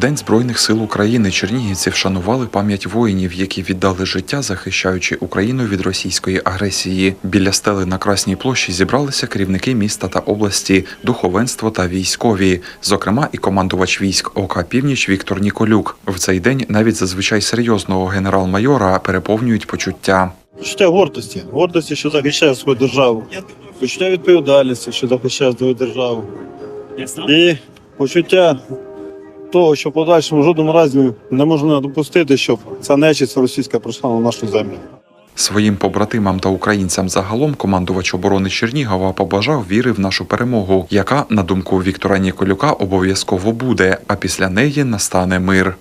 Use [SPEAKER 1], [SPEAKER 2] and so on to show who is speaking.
[SPEAKER 1] День Збройних сил України чернігівці вшанували пам'ять воїнів, які віддали життя, захищаючи Україну від російської агресії. Біля стели на Красній площі зібралися керівники міста та області, духовенство та військові, зокрема і командувач військ ОК Північ Віктор Ніколюк. В цей день навіть зазвичай серйозного генерал-майора переповнюють почуття.
[SPEAKER 2] Почуття гордості, гордості, що захищає свою державу, почуття відповідальності, що захищає свою державу, і почуття того, що в подальшому в жодному разі не можна допустити, щоб ця нечисть російська прийшла на нашу землю.
[SPEAKER 1] Своїм побратимам та українцям загалом командувач оборони Чернігова побажав віри в нашу перемогу, яка, на думку Віктора Ніколюка, обов'язково буде, а після неї настане мир.